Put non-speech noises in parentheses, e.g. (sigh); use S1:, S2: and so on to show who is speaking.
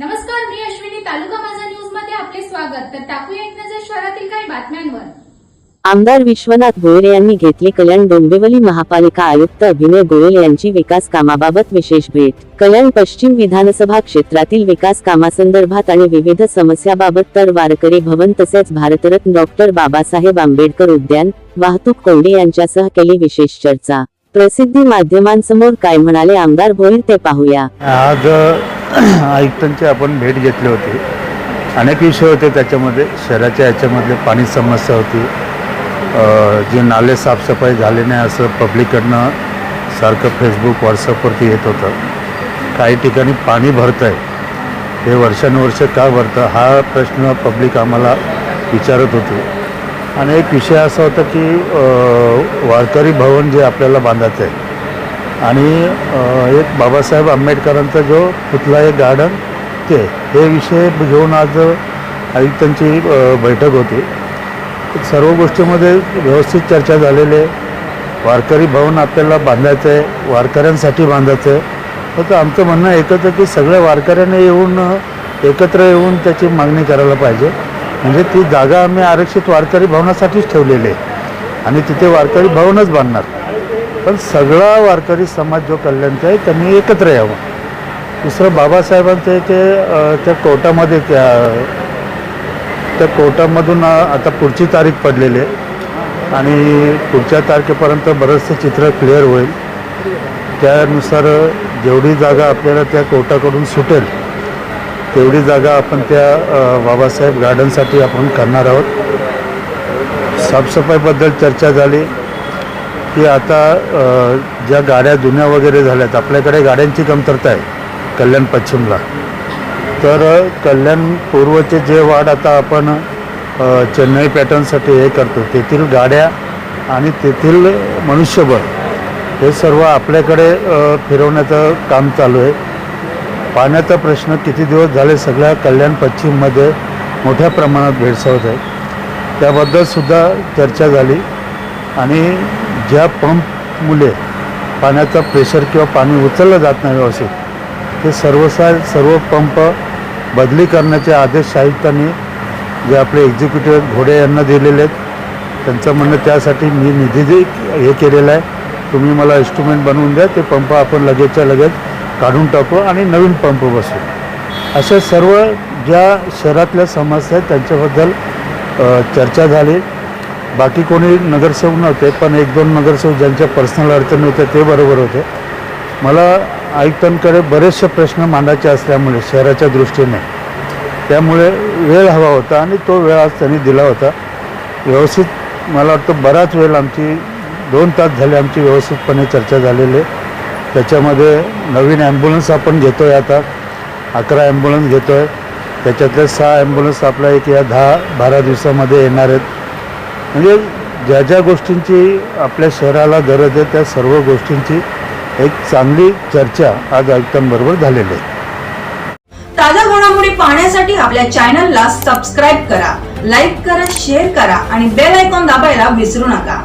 S1: नमस्कार मी अश्विनी. तालुका माझा न्यूजमध्ये आपले स्वागत. तर टाकूया एक नजर शहरातील काही बातम्यांवर.
S2: आमदार विश्वनाथ भोयर यांनी घेतली कल्याण डोंबिवली महापालिका आयुक्त अभिनय गोयल यांची विकास कामाबाबत विशेष भेट. कल्याण पश्चिम विधानसभा क्षेत्रातील विकास कामासंदर्भात आणि विविध समस्याबाबत तर वारकरी भवन तसेच भारतरत्न डॉक्टर बाबासाहेब आंबेडकर उद्यान वाहतूक कोंडी यांच्यासह केली विशेष चर्चा. प्रसिद्धी माध्यमांसमोर काय म्हणाले आमदार भोयर ते पाहूया.
S3: आज (clears throat) आयुक्तांची आपण भेट घेतली होती. अनेक विषय होते त्याच्यामध्ये. शहराच्या याच्यामधले पाणी समस्या होती. जे नाले साफसफाई झाले नाही असं पब्लिककडनं सारखं फेसबुक व्हॉट्सअपवरती येत होतं. काही ठिकाणी पाणी भरतं आहे हे वर्षानुवर्ष का भरतं? हा प्रश्न पब्लिक आम्हाला विचारत होती. आणि एक विषय असा होता की वारकरी भवन जे आपल्याला बांधायचं आहे आणि एक बाबासाहेब आंबेडकरांचा जो पुतला एक गार्डन ते हे विषय घेऊन आज आयुक्तांची बैठक होती. सर्व गोष्टीमध्ये व्यवस्थित चर्चा झालेली आहे. वारकरी भवन आपल्याला बांधायचं आहे वारकऱ्यांसाठी बांधायचं आहे फक्त आमचं म्हणणं एकच आहे की सगळ्या वारकऱ्यांनी येऊन एकत्र येऊन त्याची मागणी करायला पाहिजे. म्हणजे ती जागा आम्ही आरक्षित वारकरी भवनासाठीच ठेवलेली आहे. आणि तिथे वारकरी भवनच बांधणार. पण सगळा वारकरी समाज जो कल्याणचा आहे त्यांनी एकत्र यावं. दुसरं बाबासाहेबांचं ते त्या कोर्टामध्ये त्या त्या कोर्टामधून आता पुढची तारीख पडलेली आहे. आणि पुढच्या तारखेपर्यंत बरंचसं चित्र क्लिअर होईल. त्यानुसार जेवढी जागा आपल्याला त्या कोर्टाकडून सुटेल तेवढी जागा आपण त्या बाबासाहेब गार्डनसाठी आपण करणार आहोत. साफसफाईबद्दल चर्चा झाली. की आता ज्या गाड्या जुन्या वगैरे झाल्यात आपल्याकडे गाड्यांची कमतरता आहे कल्याण पश्चिमला. तर कल्याण पूर्वचे जे वाढ आता आपण चेन्नई पॅटर्नसाठी हे करतो तेथील गाड्या आणि तेथील मनुष्यबळ हे सर्व आपल्याकडे फिरवण्याचं काम चालू आहे. पाण्याचा प्रश्न किती दिवस झाले सगळ्या कल्याण पश्चिममध्ये मोठ्या प्रमाणात भेडसावत आहे त्याबद्दलसुद्धा चर्चा झाली आणि ज्या पंप मुले पाण्याचा प्रेशर किंवा पाणी उचललं जात नाही व्यवस्थित ते सर्वसा सर्व पंप बदली करण्याचे आदेश आयुक्तांनी जे आपले एक्झिक्युटिव्ह घोडे यांना दिलेले आहेत त्यांचं म्हणणं त्यासाठी मी निधी हे केलेलं आहे तुम्ही मला इन्स्ट्रुमेंट बनवून द्या ते पंप आपण लगेचच्या लगेच काढून टाकू आणि नवीन पंप बसू अशा सर्व ज्या शहरातल्या समस्या आहेत त्यांच्याबद्दल चर्चा झाली. बाकी कोणी नगरसेवक नव्हते पण एक दोन नगरसेवक ज्यांच्या पर्सनल अडचणी होत्या ते बरोबर होते. मला आयुक्तांकडे बरेचसे प्रश्न मांडायचे असल्यामुळे शहराच्या दृष्टीने. त्यामुळे वेळ हवा होता आणि तो वेळ आज त्यांनी दिला होता. व्यवस्थित मला वाटतं बराच वेळ आमची दोन तास झाले आमची व्यवस्थितपणे चर्चा झालेली आहे. त्याच्यामध्ये नवीन ॲम्ब्युलन्स आपण घेतो आहे आता अकरा ॲम्ब्युलन्स घेतो आहे त्याच्यातल्या सहा ॲम्ब्युलन्स आपल्या एक या दहा बारा दिवसामध्ये येणार आहेत. म्हणजे ज्या ज्या गोष्टींची आपल्या शहराला गरज आहे त्या सर्व गोष्टींची एक चांगली चर्चा आज आयुक्तांबरोबर झालेली आहे.
S4: ताज्या घडामोडी पाहण्यासाठी आपल्या चॅनलला सबस्क्राईब करा लाईक करा शेअर करा आणि बेल आयकॉन दाबायला विसरू नका.